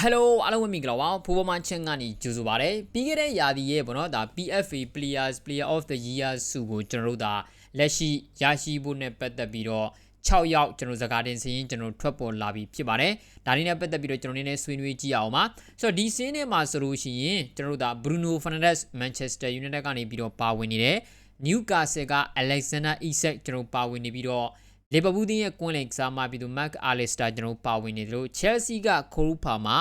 ဟယ်လိုအားလုံးပဲမင်္ဂလာပါဖိုးပေါ်မချင်းကနေကြိုဆိုပါရစေပြီးခဲ့တဲ့ရာသီရဲ့ပေါ့နော်ဒါ PFA Players Player of the Year ဆုကိုကျွန်တော်တို့ဒါလက်ရှိရရှိဖို့နဲ့ပတ်သက်ပြီးတော့6ယောက်ကျွန်တော်စကားတင်စရင်ကျွန်တော်ထွက်ပေါ်လာပြီးဖြစ်ပါတယ်ဒါလေးနဲ့ပတ်သက်ပြီးတော့ကျွန်တော်နည်းနည်းဆွေးနွေးကြည့်အောင်ပါဆိုတော့ဒီစင်းထဲမှာဆိုလို့ရှိရင်ကျွန်တော်တို့ဒါ Bruno Fernandes Manchester United ကနေပြီးတော့ပါဝင်နေတယ် Newcastle က Alexander Isak ကျွန်တော်ပါဝင်နေပြီးတော့ လီဗာပူးတင်းရဲ့ကွင်းလင်ကစားမပြီးသူမက်အာလီစတာကျွန်တော်ပါဝင်နေတယ်လို့ Chelsea ကခိုရူဖာမှာ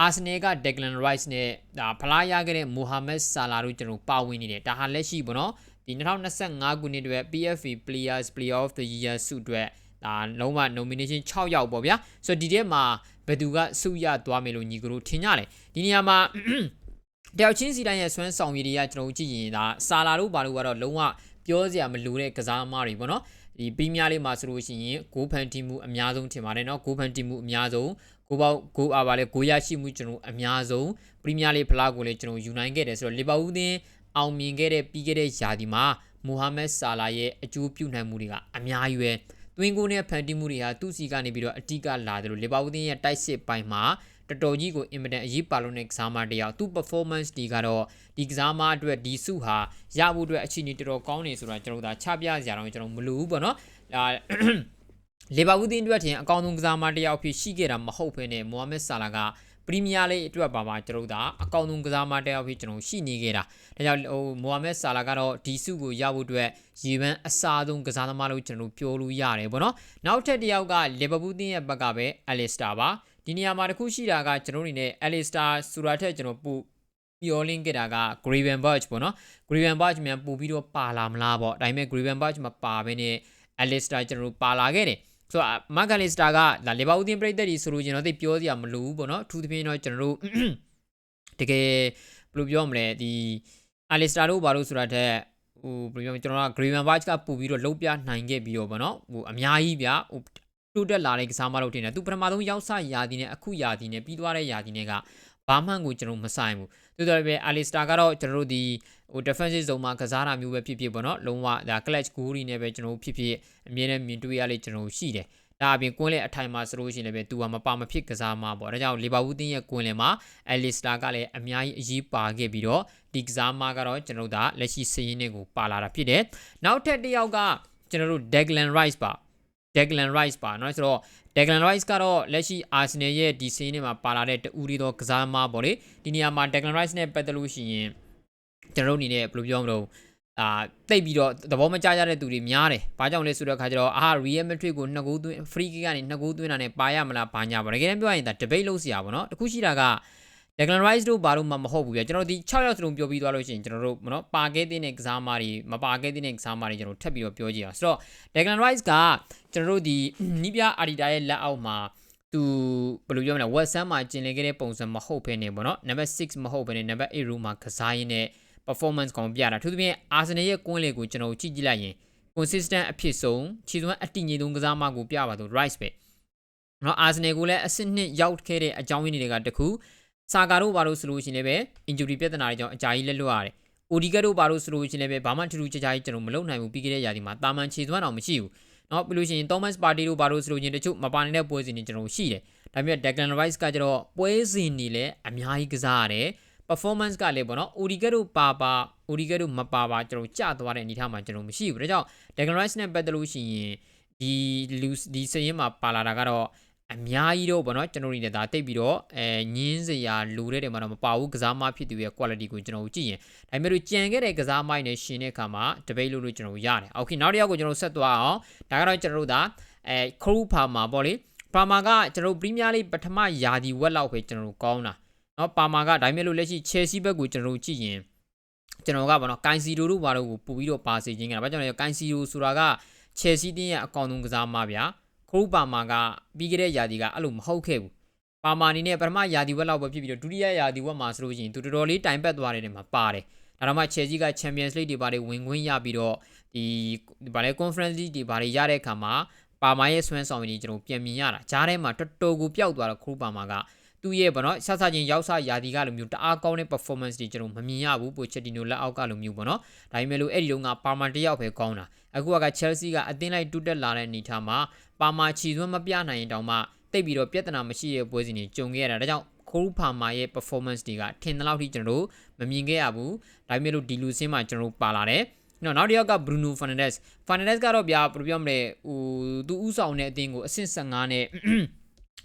အာဆနယ်က Declan Rice နဲ့ဒါဖလားရခဲ့တဲ့ Mohamed Salah တို့ကျွန်တော်ပါဝင်နေတယ်ဒါဟာလက်ရှိပေါ့နော်ဒီ2025ခုနှစ်အတွက် PFA Players Player of the Year ဆုအတွက်ဒါလုံးဝ nomination 6ယောက်ပေါ့ဗျာဆိုတော့ဒီထဲမှာဘယ်သူကဆုရသွားမယ်လို့ညီကတို့ထင်ကြတယ်ဒီနေရာမှာတယောက်ချင်းစီတိုင်းရဲ့ဆွမ်းဆောင်ရည်တွေကကျွန်တော်တို့ကြည့်ရင်ဒါဆာလာတို့ဘာလို့ကတော့လုံးဝပြောစရာမလိုတဲ့ကစားသမားတွေပေါ့နော် ဒီပီးမီးယားလေးမှာဆိုလို့ရှိရင်ဂိုးဖန်တီမှုအများဆုံးထင်ပါတယ်เนาะဂိုးဖန်တီမှုအများဆုံးဂိုးပေါက်ဂိုးအားပါလေဂိုးရရှိမှုကျွန်တော်အများဆုံးပရီးမီးယားလေးဖလားကိုလည်းကျွန်တော်ယူနိုင်ခဲ့တယ်ဆိုတော့လီဗာပူးသင်းအောင်မြင်ခဲ့တဲ့ပြီးခဲ့တဲ့ယာဒီမှာမိုဟာမက်ဆာလာရဲ့အကျိုးပြုနိုင်မှုတွေကအများကြီးပဲတွင်းကိုနဲ့ဖန်တီးမှုတွေဟာသူ့စီကနေပြီးတော့အတိကလာတယ်လို့လီဗာပူးသင်းရဲ့တိုက်စစ်ပိုင်းမှာ တော်တော်ကြီးကိုအင်မတန်အရေးပါလို့တဲ့ကစားမတယောက်သူ့ performance ဒီကတော့ဒီကစားမအတွက်ဒီစုဟာရဖို့အတွက်အခြေအနေတော်တော်ကောင်းနေဆိုတာကျွန်တော်တို့ဒါချပြစရာတော့ကျွန်တော်မလိုဘူးပေါ့နော်ဒါလီဗာပူးတင်းအတွက်ထင်အကောင်းဆုံးကစားမတယောက်ဖြစ်ရှိခဲ့တာမဟုတ်ဘဲနဲ့မိုဟာမက်ဆာလာကပရီးမီးယားလိအတွက်ပါပါကျွန်တော်တို့ဒါအကောင်းဆုံးကစားမတယောက်ဖြစ်ကျွန်တော်ရှိနေခဲ့တာဒါကြောင့်ဟိုမိုဟာမက်ဆာလာကတော့ဒီစုကိုရဖို့အတွက်ရေပန်းအစားဆုံးကစားသမားလို့ကျွန်တော်တို့ပြောလို့ရတယ်ပေါ့နော်နောက်ထပ်တစ်ယောက်ကလီဗာပူးတင်းရဲ့ဘက်ကပဲအလီစတာပါ ဒီနေရာမှာတခုရှိတာကကျွန်တော်တို့အနေနဲ့ Alistair ဆိုတာထက်ကျွန်တော်ပို့မျောလင်းခဲ့တာက Graven Burch ပေါ့နော် Graven Burch မြန်ပို့ပြီးတော့ပါလာမလားပေါ့ဒါပေမဲ့ Graven Burch မပါဘဲနဲ့ Alistair ကျွန်တော်တို့ပါလာခဲ့တယ်ဆိုတော့ Mark Alistair ကလာလေဘာဦးတင်ပြိသက်ကြီးဆိုလို့ကျွန်တော်သိပြောစရာမလိုဘူးပေါ့နော်အထူးသဖြင့်တော့ကျွန်တော်တို့တကယ်ဘယ်လိုပြောမလဲဒီ Alistair တို့ဘာလို့ဆိုတာထက်ဟိုဘယ်လိုပြောကျွန်တော်က Graven Burch ကပို့ပြီးတော့လုံးပြနိုင်ခဲ့ပြီးတော့ဗောနော်ဟိုအများကြီးဗျဟို တိုးတက်လာတဲ့ကစားမလို့ထင်တယ်သူပထမဆုံးရောက်ဆရာဒီနဲ့အခုရာဒီနဲ့ပြီးသွားတဲ့ရာဒီနဲ့ကဘာမှန်ကိုကျွန်တော်မဆိုင်ဘူးသူတော်ပဲအာလီစတာကတော့ကျွန်တော်တို့ဒီဟို defensive zone မှာကစားတာမျိုးပဲဖြစ်ဖြစ်ပေါ့နော်လုံးဝဒါ clutch goal တွေနဲ့ပဲကျွန်တော်ဖြစ်ဖြစ်အမြဲတမ်းမြင်တွေ့ရလေကျွန်တော်ရှိတယ်ဒါအပြင်ကွင်းလေအထိုင်မှာဆိုလို့ရှိရင်လည်းသူကမပါမဖြစ်ကစားမှာပေါ့ဒါကြောင့်လီဗာပူးတင်းရဲ့ကွင်းလေမှာအလီစတာကလည်းအများကြီးအရေးပါခဲ့ပြီးတော့ဒီကစားမှာကတော့ကျွန်တော်တို့ဒါလက်ရှိစည်ရင်းတွေကိုပါလာတာဖြစ်တယ်နောက်ထပ်တစ်ယောက်ကကျွန်တော်တို့ Declan Rice ပါ Declan Rice ပါเนาะဆိုတော့ Declan Rice ကတော့လက်ရှိ Arsenal ရဲ့ဒီစီးနေမှာပါလာတဲ့တူရီသောကစားသမားပေါ့လေဒီနေရာမှာ Declan Rice နဲ့ပတ်သက်လို့ရှိရင်ကျွန်တော်တို့အနေနဲ့ဘယ်လိုပြောမလို့အာတိတ်ပြီးတော့သဘောမကျကြတဲ့သူတွေများတယ်။ဘာကြောင့်လဲဆိုတော့ခါကျတော့အာ Real Madrid ကိုနှစ်ဂိုးသွင်း free kick ကနေနှစ်ဂိုးသွင်းတာနဲ့ပါရမလားဘာညာပေါ့။တကယ်တမ်းပြောရရင်ဒါ debate လုပ်စရာပေါ့နော်။တခုရှိတာက Declan Rice တို့ဘာလို့မှမဟုတ်ဘူးပြကျွန်တော်ဒီ6ရောက်စလုံးပြောပြီးသွားလို့ရှိရင်ကျွန်တော်တို့နော်ပါခဲ့တဲ့ကစားမားတွေမပါခဲ့တဲ့ကစားမားတွေကျွန်တော်ထပ်ပြီးတော့ပြောကြည့်အောင်ဆိုတော့ Declan Rice ကကျွန်တော်တို့ဒီနီးပြအာဒီတာရဲ့လက်အောက်မှာသူဘယ်လိုပြောမလဲ West Ham မှာကျင်လည်ခဲ့တဲ့ပုံစံမဟုတ်ဘဲနေပေါ့နော် number 6မဟုတ်ဘဲနေ number 8 row မှာကစားရင်းနဲ့ performance ကောင်ပြတာသူသဖြင့် Arsenal ရဲ့ကွင်းလေကိုကျွန်တော်ကြည့်ကြည့်လိုက်ရင် consistent အဖြစ်ဆုံးခြေစွမ်းအတည်ငြိမ်ဆုံးကစားမကိုပြပါတော့ Rice ပဲနော် Arsenal ကိုလည်းအဆင့်နှစ်ရောက်ခဲ့တဲ့အကြောင်းရင်းတွေကတခု စာကာတို့ဘာလို့ဆိုလို့ရှိရင်လည်းပဲ injury ပြဿနာတွေကြောင့်အကြာကြီးလက်လွတ်ရတယ်။ ODG တို့ဘာလို့ဆိုလို့ရှိရင်လည်းပဲဘာမှထူးထူးခြားခြားကြီးကျွန်တော်မလုပ်နိုင်ဘူးပြီးခဲ့တဲ့ရာသီမှာတာမန်ခြေစွမ်းတော့မရှိဘူး။နော်ပြီးလို့ရှိရင် Thomas Partey တို့ဘာလို့ဆိုလို့ချင်းတချို့မပါနိုင်တဲ့ပွဲစဉ်တွေကျွန်တော်ရှိတယ်။ဒါပေမဲ့ Declan Rice ကကျတော့ပွဲစဉ်တွေလည်းအများကြီးကစားရတယ်။ performance ကလည်းပေါ့နော် ODG တို့ပါပါ ODG တို့မပါပါကျွန်တော်ကြသွားတဲ့အနေအထားမှာကျွန်တော်မရှိဘူး။ဒါကြောင့် Declan Rice နဲ့ပတ်သက်လို့ရှိရင်ဒီလူဒီစရင်မှာပါလာတာကတော့ အများကြီးတော့ဗောနော်ကျွန်တော်တို့နေတာတိတ်ပြီးတော့အဲညင်းစရာလိုတဲ့တယ်မှာတော့မပါဘူးကစားမဖြစ်သူရဲ့ quality ကိုကျွန်တော်တို့ကြည့်ရင်ဒါပေမဲ့လို့ကြံခဲ့တဲ့ကစားမိုက်နဲ့ရှင်တဲ့အခါမှာ debate လုပ်လို့ကျွန်တော်တို့ရတယ်။ Okay နောက်တစ်ယောက်ကိုကျွန်တော်ဆက်သွားအောင်ဒါကတော့ကျွန်တော်တို့ဒါအဲခရူဖာမာပေါ့လေပါမာကကျွန်တော်တို့ပရီးမီးယားလိပထမယာဒီဝက်လောက်ပဲကျွန်တော်တို့ကောင်းတာเนาะပါမာကဒါပေမဲ့လို့လက်ရှိ Chelsea ဘက်ကိုကျွန်တော်တို့ကြည့်ရင်ကျွန်တော်ကဗောနော်ကိုင်စီရိုတို့ဘာလို့ကိုပို့ပြီးတော့ပါစေခြင်းကဘာကြောင့်လဲကိုင်စီရိုဆိုတာက Chelsea တင်းရဲ့အကောင်ဆုံးကစားမဗျာ ခရူပါမာကပြီးခဲ့တဲ့ယာဒီကအဲ့လိုမဟုတ်ခဲ့ဘူးပါမာနီနဲ့ပထမယာဒီဝက်လောက်ပဲဖြစ်ပြီးတော့ဒုတိယယာဒီဝက်မှာဆိုလို့ရှိရင်သူတော်တော်လေးတိုင်ပတ်သွားတယ်မှာပါတယ်ဒါတော့မှ Chelsea က Champions League တွေဘာတွေဝင်ခွင့်ရပြီးတော့ဒီဗာလဲ Conference League တွေဘာတွေရတဲ့အခါမှာပါမာရဲ့ဆွမ်းဆောင်ရည်ကျွန်တော်ပြန်မြင်ရတာဂျားထဲမှာတော်တော်ကိုပျောက်သွားတော့ခရူပါမာက သူ့ရဲ့ဗောနော်ဆက်ဆချင်းရောက်စားယာဒီကလိုမျိုးတအားကောင်းတဲ့ performance တွေကျွန်တော်မမြင်ရဘူးပိုချက်တီနိုလက်အောက်ကလိုမျိုးဗောနော်ဒါပေမဲ့လို့အဲ့ဒီတုန်းကပါမာတယောက်ပဲကောင်းတာအခုက Chelsea ကအသင်းလိုက်တူးတက်လာတဲ့အနေထားမှာပါမာချီသွန်းမပြနိုင်ရင်တောင်မှတိတ်ပြီးတော့ပြဿနာမရှိတဲ့ပွဲစဉ်တွေကြုံခဲ့ရတာဒါကြောင့်ခိုးဖာမာရဲ့ performance တွေကထင်သလောက်ထိကျွန်တော်တို့မမြင်ခဲ့ရဘူးဒါပေမဲ့လို့ဒီလူစင်းမှာကျွန်တော်တို့ပါလာတယ်နော်နောက်တစ်ယောက်က Bruno Fernandes Fernandes ကတော့ဗျာဘယ်လိုပြောမလဲဟိုသူဥဆောင်တဲ့အတင်းကိုအဆင့်15နဲ့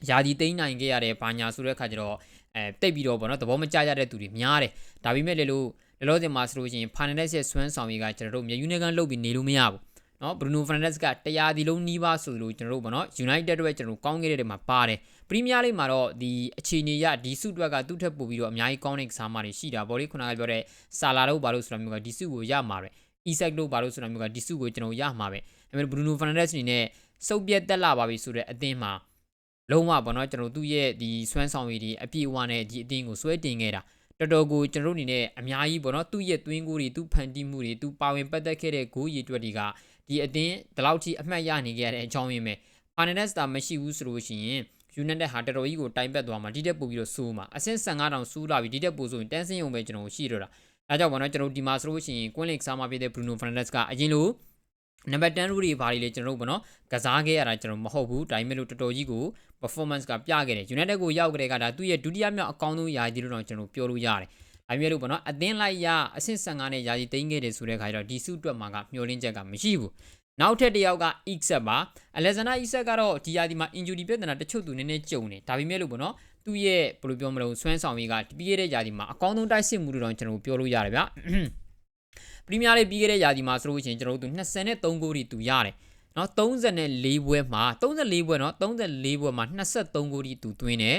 ယာဒီသိမ်းနိုင်ခဲ့ရတယ်ဘာညာဆိုတဲ့အခါကျတော့အဲတိတ်ပြီးတော့ဗောနော်သဘောမကျကြတဲ့သူတွေများတယ်ဒါပေမဲ့လေလို့လောလောဆယ်မှာဆိုလို့ရှိရင် Fernandes ရဲ့ဆွမ်းဆောင်ရည်ကကျွန်တော်တို့မြေယူနေကန်လုတ်ပြီးနေလို့မရဘူးနော် Bruno Fernandes ကတရားဒီလုံးနီးပါးဆိုလို့ကျွန်တော်တို့ဗောနော် United အတွက်ကျွန်တော်ကောင်းခဲ့တဲ့နေရာမှာပါတယ်ပရီးမီးယားလိမှာတော့ဒီအခြေအနေရဒီစုအတွက်ကသူ့ထက်ပိုပြီးတော့အများကြီးကောင်းတဲ့ကစားမတွေရှိတာဗောလေခုနကပြောတဲ့ဆာလာတို့ဘာလို့ဆိုတာမျိုးကဒီစုကိုရမှာပဲ Isaac တို့ဘာလို့ဆိုတာမျိုးကဒီစုကိုကျွန်တော်ရမှာပဲဒါပေမဲ့ Bruno Fernandes အနေနဲ့စုပ်ပြတ်တက်လာပါပြီဆိုတဲ့အသင်းမှာ လုံးဝပေါ့နော်ကျွန်တော်တို့သူ့ရဲ့ဒီဆွမ်းဆောင်ရည်ဒီအပြည့်အဝနဲ့ဒီအသင်းကိုဆွဲတင်ခဲ့တာတော်တော်ကိုကျွန်တော်တို့အနေနဲ့အများကြီးပေါ့နော်သူ့ရဲ့သွင်းကိုတွေသူ့ဖန်တီးမှုတွေသူပါဝင်ပတ်သက်ခဲ့တဲ့ဂိုးရည်တွက်တွေကဒီအသင်းဒီလောက်ထိအမှတ်ရနေခဲ့တဲ့အကြောင်းရင်းပဲ Fernandes တာမရှိဘူးဆိုလို့ရှိရင် United ဟာတော်တော်ကြီးကိုတိုင်ပတ်သွားမှာဒီတက်ပို့ပြီးတော့စိုးမှာအဆင့်15တောင်စိုးလာပြီဒီတက်ပို့ဆိုရင်တန်းစင်းုံပဲကျွန်တော်ရှိတော့တာဒါကြောင့်ပေါ့နော်ကျွန်တော်ဒီမှာဆိုလို့ရှိရင်ကွင်းလစ်စားမှာဖြစ်တဲ့ Bruno Fernandes ကအရင်လို နံပါတ်10ရူတွေဘာတွေလဲကျွန်တော်တို့ပေါ့နော်ကစားခဲ့ရတာကျွန်တော်မဟုတ်ဘူးဒါပေမဲ့လို့တော်တော်ကြီးကို performance ကပြခဲ့တယ် United ကိုရောက်ကြတဲ့ကဒါသူ့ရဲ့ဒုတိယမြောက်အကောင်းဆုံးယာယီလို့တော့ကျွန်တော်ပြောလို့ရတယ်ဒါပေမဲ့လို့ပေါ့နော်အသင်းလိုက်ရအဆင့်15နဲ့ယာယီသိမ်းခဲ့တယ်ဆိုတဲ့ခါကျတော့ဒီစုအတွက်မှာကမျောလင်းချက်ကမရှိဘူးနောက်ထပ်တစ်ယောက်က Exet ပါ Alexander Exet ကတော့ဒီယာဒီမှာ injury ပြဿနာတချို့သူနည်းနည်းကြုံနေဒါပေမဲ့လို့ပေါ့နော်သူ့ရဲ့ဘယ်လိုပြောမလို့ဆွမ်းဆောင်ရေးကပြီးခဲ့တဲ့ယာဒီမှာအကောင်းဆုံးတိုက်စစ်မှုလို့တော့ကျွန်တော်ပြောလို့ရတယ်ဗျ ပရီးမီးယားလိပြီးခဲ့တဲ့ယာဒီမှာဆိုလို့ရှိရင်ကျွန်တော်တို့23ဂိုးတွေသူရတယ်နော်34ပွဲမှာ34ပွဲနော်34ပွဲမှာ23ဂိုးဒီသူသွင်းတယ်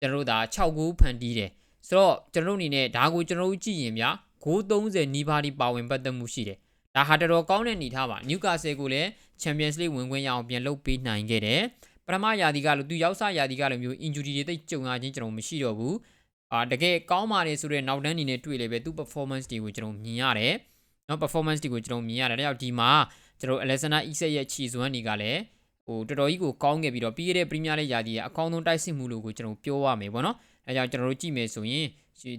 ကျွန်တော်တို့ဒါ6ဂိုးဖန်တီးတယ်ဆိုတော့ကျွန်တော်တို့အနေနဲ့ဒါကိုကျွန်တော်တို့ကြည့်ရင်ဗျာဂိုး30နီးပါးဒီပါဝင်ပတ်သက်မှုရှိတယ်ဒါဟာတော်တော်ကောင်းတဲ့အနေထားပါနျူကာဆယ်ကိုလည်းချန်ပီယံစ်လိဝင်ခွင့်ရအောင်ပြန်လုပ်ပေးနိုင်ခဲ့တယ်ပထမယာဒီကလို့သူရောက်စားယာဒီကလိုမျိုး injury တွေတိတ်ကြုံရခြင်းကျွန်တော်မရှိတော့ဘူးအာတကယ်ကောင်းပါတယ်ဆိုတော့နောက်တန်းအနေနဲ့တွေ့လေပဲသူ performance တွေကိုကျွန်တော်မြင်ရတယ် နော် performance တွေကိုကျွန်တော်မြင်ရတယ်ဒါကြောင့်ဒီမှာကျွန်တော် Alexander Isak ရဲ့ခြေစွမ်းတွေကလည်းဟိုတော်တော်ကြီးကိုကောင်းခဲ့ပြီးတော့ပြီးခဲ့တဲ့ Premier League ယာဒီရဲ့အကောင်းဆုံးတိုက်စစ်မှုလို့ကိုကျွန်တော်ပြောရမယ်ပေါ့နော်အဲကြောင့်ကျွန်တော်တို့ကြည့်မယ်ဆိုရင်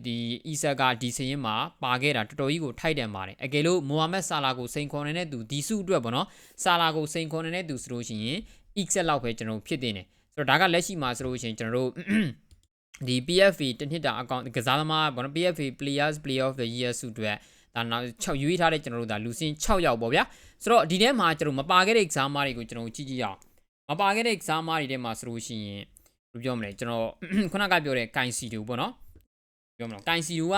ဒီ Isak ကဒီစရင်မှာပါခဲ့တာတော်တော်ကြီးကိုထိုက်တန်ပါတယ်အကယ်လို့မိုဟာမက်ဆာလာကိုစိန်ခေါ်နေတဲ့သူဒီစုအတွက်ပေါ့နော်ဆာလာကိုစိန်ခေါ်နေတဲ့သူဆိုလို့ရှိရင် Isak လောက်ပဲကျွန်တော်ဖြစ်တင်တယ်ဆိုတော့ဒါကလက်ရှိမှာဆိုလို့ရှိရင်ကျွန်တော်တို့ဒီ PFA တနှစ်တာအကောင့်ကစားသမားပေါ့နော် PFA Players Play of the Year စုအတွက် ဒါနောက်6ရွေးထားတဲ့ကျွန်တော်တို့ဒါလူစင်း6ယောက်ပေါ့ဗျာဆိုတော့ဒီထဲမှာကျွန်တော်မပါခဲ့တဲ့ exam တွေကိုကျွန်တော်ကြည့်ကြည့်အောင်မပါခဲ့တဲ့ exam တွေထဲမှာဆိုလို့ရှိရင်ဘယ်လိုပြောမလဲကျွန်တော်ခုနကပြောတဲ့ Kai Sido ပေါ့နော်ပြောမလား Kai Sido က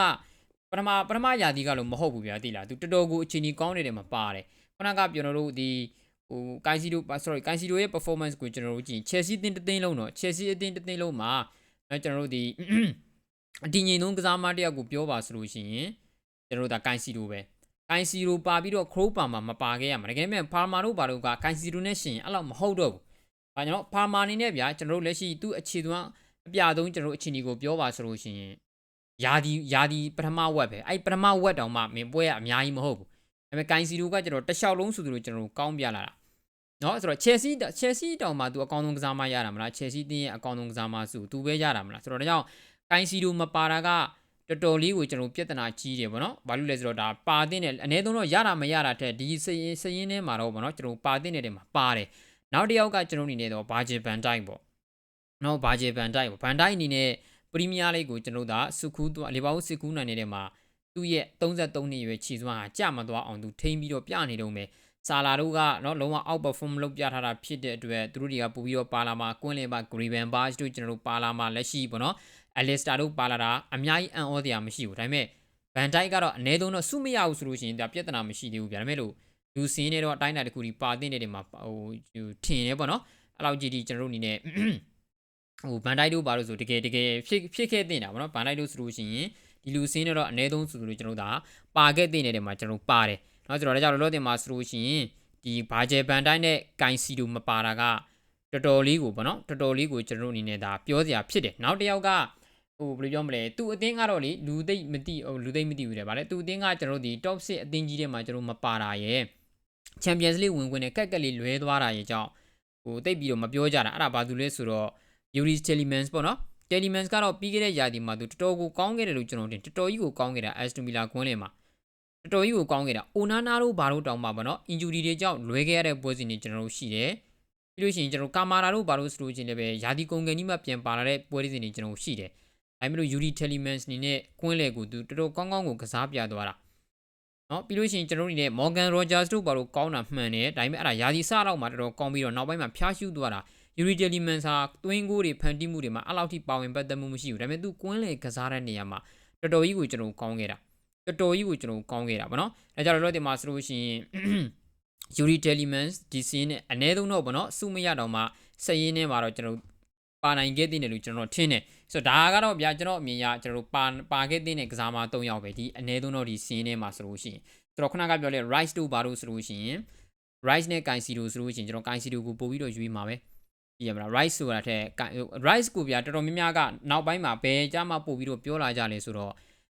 ပထမပထမယာတီကလို့မဟုတ်ဘူးဗျာတိလားသူတော်တော်ကိုအချိန်ကြီးကောင်းနေတယ်မှာပါတယ်ခုနကပြောကျွန်တော်တို့ဒီဟို Kai Sido sorry Kai Sido ရဲ့ performance ကိုကျွန်တော်တို့ကြည့် Chelsea အသင်းတစ်သင်းလုံးတော့ Chelsea အသင်းတစ်သင်းလုံးမှာအဲကျွန်တော်တို့ဒီအတင်းငိန်ဆုံးကစားမတယောက်ကိုပြောပါဆိုလို့ရှိရင် ကျွန်တော်တို့ဒါ Kai Sido ပဲကိုင်စီရိုပါပြီးတော့ခရိုးပါမှာမပါခဲ့ရမှာတကယ်မဲ့ဖာမာတို့ဘာလို့ကကိုင်စီရိုနဲ့ရှင်အဲ့လောက်မဟုတ်တော့ဘူး။ဘာကြောင့်ဖာမာနေနဲ့ဗျာကျွန်တော်တို့လက်ရှိသူ့အခြေသွမ်းအပြဆုံးကျွန်တော်တို့အခြေအနေကိုပြောပါဆိုလို့ရှိရင်ယာဒီယာဒီပထမဝက်ပဲအဲ့ပထမဝက်တောင်မှမင်းပွဲကအများကြီးမဟုတ်ဘူး။ဒါပေမဲ့ကိုင်စီရိုကကျွန်တော်တလျှောက်လုံးဆိုသူတို့ကျွန်တော်တို့ကောင်းပြလာတာ။နော်ဆိုတော့ Chelsea Chelsea တောင်မှသူအကောင်းဆုံးကစားမရတာမလား Chelsea တင်းရဲ့အကောင်းဆုံးကစားမစုသူပဲရတာမလားဆိုတော့ဒါကြောင့်ကိုင်စီရိုမပါတာက တော်တော်လေးကိုကျွန်တော်ပြဿနာကြီးတယ်ဗောနော်။ဘာလို့လဲဆိုတော့ဒါပါတင်တယ်အနည်းဆုံးတော့ရတာမရတာတဲ့ဒီစရင်စရင်ထဲမှာတော့ဗောနော်ကျွန်တော်ပါတင်တဲ့ထဲမှာပါတယ်။နောက်တစ်ယောက်ကကျွန်တော်အနေနဲ့တော့ဘာဂျီဘန်တိုက်ပေါ့။နော်ဘာဂျီဘန်တိုက်ပေါ့။ဘန်တိုက်အနေနဲ့ပရီးမီးယားလိကိုကျွန်တော်ဒါစုခူးသွားလေဘာဦးစုခူးနိုင်နေတဲ့မှာသူ့ရဲ့33နှစ်ရွယ်ခြေစွမ်းဟာကြမသွားအောင်သူထိန်းပြီးတော့ပြနေတော့မယ်။ဆာလာတို့ကနော်လုံးဝ out perform လုပ်ပြထားတာဖြစ်တဲ့အတွက်သူတို့တွေကပို့ပြီးတော့ပါလာမှာကွင်းလင်ပါ Griven Bash တို့ကျွန်တော်တို့ပါလာမှာလက်ရှိပေါ့နော် အလစ်စတာတို့ပါလာတာအများကြီးအံ့ဩစရာမရှိဘူးဒါပေမဲ့ဗန်တိုက်ကတော့အ ਨੇ သုံးတော့စုမရဘူးဆိုလို့ရှိရင်ဒါပြဿနာမရှိသေးဘူးဗျာဒါပေမဲ့လို့လူစင်းနဲ့တော့အတိုင်းအတာတစ်ခုဒီပါတဲ့နေတယ်မှာဟိုထင်ရဲပေါ့နော်အဲ့လောက်ကြီးဒီကျွန်တော်တို့အနေနဲ့ဟိုဗန်တိုက်တို့ပါလို့ဆိုတကယ်တကယ်ဖြစ်ဖြစ်ခဲ့တင်တာပေါ့နော်ဗန်တိုက်တို့ဆိုလို့ရှိရင်ဒီလူစင်းနဲ့တော့အ ਨੇ သုံးဆိုလို့ကျွန်တော်တို့ဒါပါခဲ့တင်နေတယ်မှာကျွန်တော်ပါတယ်နောက်ကျွန်တော်လည်းကြောက်လို့တင်မှာဆိုလို့ရှိရင်ဒီဘာဂျယ်ဗန်တိုက်နဲ့ကိုင်စီတို့မပါတာကတော်တော်လေးကိုပေါ့နော်တော်တော်လေးကိုကျွန်တော်တို့အနေနဲ့ဒါပြောစရာဖြစ်တယ်နောက်တစ်ယောက်က ဟိုဘယ်လိုပြောမလဲသူ့အသင်းကတော့လေလူသိမ့်မသိဟိုလူသိမ့်မသိဘူးတဲ့ဗါလေသူ့အသင်းကကျွန်တော်တို့ဒီ top 6အသင်းကြီးထဲမှာကျွန်တော်မပါတာရဲ့ Champions League ဝင်ခွင့်နဲ့ကက်ကက်လေးလွဲသွားတာရဲ့ကြောင့်ဟိုတိတ်ပြီးတော့မပြောကြတာအဲ့ဒါဘာသူလဲဆိုတော့ Yuri Telemans ပေါ့နော် Telemans ကတော့ပြီးခဲ့တဲ့ရာသီမှာသူတော်တော်ကိုကောင်းခဲ့တယ်လို့ကျွန်တော်တင်တော်တော်ကြီးကိုကောင်းခဲ့တာ Aston Villa ကွင်းလင်မှာတော်တော်ကြီးကိုကောင်းခဲ့တာ Onana တို့ဘာတို့တောင်မှပေါ့နော် injury တွေကြောင့်လွဲခဲ့ရတဲ့ပွဲစဉ်တွေကျွန်တော်တို့ရှိတယ်ပြီးလို့ရှိရင်ကျွန်တော်ကာမာရာတို့ဘာလို့ဆိုလို့ချင်းလည်းပဲယာဒီကုံကန်ကြီးမှပြန်ပါလာတဲ့ပွဲစဉ်တွေကျွန်တော်ရှိတယ် ဒါပေမဲ့လို့ Yuri Telemans နေနဲ့ကွင်းလေကိုသူတော်တော်ကောင်းကောင်းကိုကစားပြသွားတာနော်ပြီးလို့ရှိရင်ကျွန်တော်တို့နေနဲ့ Morgan Rogers တို့ဘာလို့ကောင်းတာမှန်တယ်ဒါပေမဲ့အဲ့ဒါယာစီစတော့မှတော်တော်ကောင်းပြီးတော့နောက်ပိုင်းမှာဖျားရှူသွားတာ Yuri Telemans ဟာတွင်းကိုတွေဖန်တီးမှုတွေမှာအဲ့လောက်ထိပါဝင်ပတ်သက်မှုမရှိဘူးဒါပေမဲ့သူကွင်းလေကစားတဲ့နေရာမှာတော်တော်ကြီးကိုကျွန်တော်ကောင်းခဲ့တာတော်တော်ကြီးကိုကျွန်တော်ကောင်းခဲ့တာဗောနော်ဒါကြောင့်လောလောတင်မှာဆိုလို့ရှိရင် Yuri Telemans ဒီစင်းနဲ့အ ਨੇ ဆုံးတော့ဗောနော်စုမရတော့မှစက်ရင်းနဲ့မှာတော့ကျွန်တော်ပါနိုင်ခဲ့တဲ့တယ်လို့ကျွန်တော်ထင်တယ်ဆိုတော့ဒါကတော့ဗျာကျွန်တော်အမြင်ရကျွန်တော်ပါပါခဲ့တဲ့ကစားမ၃ယောက်ပဲဒီအ ਨੇ ဆုံးတော့ဒီစင်းနဲ့မှာဆိုလို့ရှိရင်ဆိုတော့ခုနကပြောလဲ Rice တို့ဘာလို့ဆိုလို့ရှိရင် Rice နဲ့ Kai Siro ဆိုလို့ရှိရင်ကျွန်တော် Kai Siro ကိုပို့ပြီးတော့ယူမှာပဲကြည့်ရမလား Rice ဆိုတာထက် Rice ကိုဗျာတော်တော်များများကနောက်ပိုင်းမှာဘယ်ကြမှာပို့ပြီးတော့ပြောလာကြလဲဆိုတော့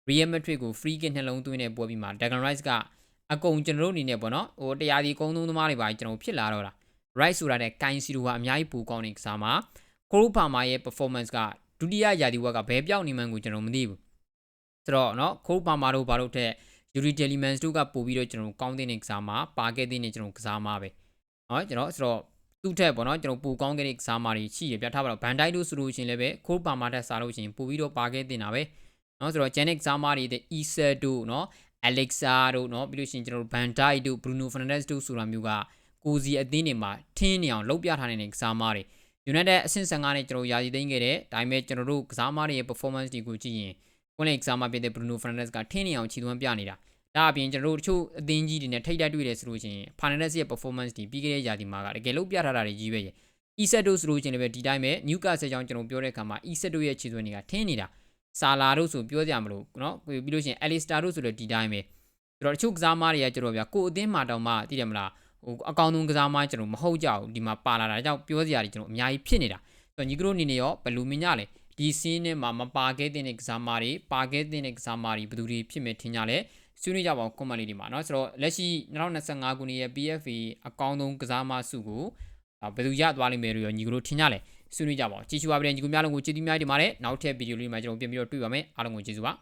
Real Madrid ကို free kick နှလုံးသွင်းနေပွဲပြီးမှာ Declan Rice ကအကုန်ကျွန်တော်တို့အနေနဲ့ပေါ့နော်ဟိုတရားဒီကုန်းသုံးသမားတွေပါကျွန်တော်ဖြစ်လာတော့တာ Rice ဆိုတာနဲ့ Kai Siro ကအများကြီးပူကောင်းနေကစားမှာ Kolo Palmer ရဲ့ performance က ဒုတိယရာသီဝက်ကဘယ်ပြောင်းနေမှန်းကိုကျွန်တော်မသိဘူးဆိုတော့เนาะ Kolo Palmer တို့ဘာလို့ထက် Yuri Telemans တို့ကပို့ပြီးတော့ကျွန်တော်ကောင်းတဲ့နေကစားမှာပါခဲ့တဲ့နေကျွန်တော်ကစားမှာပဲเนาะကျွန်တော်ဆိုတော့သူ့ထက်ပေါ့နော်ကျွန်တော်ပူကောင်းခဲ့တဲ့ကစားမာတွေရှိရပြထားပါတော့ဘန်ဒိုက်တို့ဆိုလို့ရှိရင်လည်းပဲခိုးပါမာတက်စားလို့ရှိရင်ပို့ပြီးတော့ပါခဲ့တင်တာပဲเนาะဆိုတော့ Janik ကစားမာတွေတဲ့ Isa တို့เนาะ Alexa တို့เนาะပြီးလို့ရှိရင်ကျွန်တော် Van Dijk တို့ Bruno Fernandes တို့ဆိုတာမျိုးကကိုစီအသင်းတွေမှာထင်းနေအောင်လုပ်ပြထားနေတဲ့ကစားမာတွေ United အဆင့်15နဲ့ကျွန်တော်ယာယီသိမ်းခဲ့တယ်။ဒါပေမဲ့ကျွန်တော်တို့ကစားမတွေရဲ့ performance တွေကိုကြည့်ရင်ကိုယ်နဲ့ကစားမဖြစ်တဲ့ Bruno Fernandes ကထင်းနေအောင်ခြေသွမ်းပြနေတာ။ဒါအပြင်ကျွန်တော်တို့တချို့အသင်းကြီးတွေနဲ့ထိတိုက်တွေ့တယ်ဆိုလို့ရှိရင် Fernandes ရဲ့ performance တွေပြီးခဲ့တဲ့ယာယီမှာကတကယ်လို့ပြထားတာတွေကြီးပဲရဲ့။ Isetto ဆိုလို့ရှိရင်လည်းဒီတိုင်းပဲ Newcastle ကြောင့်ကျွန်တော်ပြောတဲ့အခါမှာ Isetto ရဲ့ခြေသွမ်းတွေကထင်းနေတာ။ဆာလာတို့ဆိုပြောကြမလို့နော်ပြီးလို့ရှိရင် Alistair တို့ဆိုလည်းဒီတိုင်းပဲ။ဆိုတော့တချို့ကစားမတွေကကျွန်တော်ပြကိုယ်အသင်းမှာတောင်မှသိတယ်မလား ဟိုအကောင်ဆုံးကစားမကျွန်တော်မဟုတ်ကြဘူးဒီမှာပါလာတာဒါကြောင့်ပြောစရာတွေကျွန်တော်အများကြီးဖြစ်နေတာဆိုတော့ညီကတို့အနေနဲ့ရောဘယ်လိုမြင်ကြလဲဒီစင်းနဲ့မှာမပါခဲ့တဲ့ကစားမတွေပါခဲ့တဲ့ကစားမတွေဘယ်သူတွေဖြစ်မယ်ထင်ကြလဲဆွေးနွေးကြပါဦး comment လေးတွေမှာเนาะဆိုတော့လက်ရှိ2025ခုနှစ်ရဲ့ PFA အကောင်းဆုံးကစားမစုကိုဘယ်သူရသွားလိမ့်မယ်လို့ရောညီကတို့ထင်ကြလဲဆွေးနွေးကြပါဦးကြည့်ရှုပါပြန်ညီကများလုံးကိုကျေးဇူးများတင်ပါတယ်နောက်ထပ်ဗီဒီယိုလေးမှာကျွန်တော်ပြန်ပြီးတော့တွေ့ပါမယ်အားလုံးကိုကျေးဇူးပါ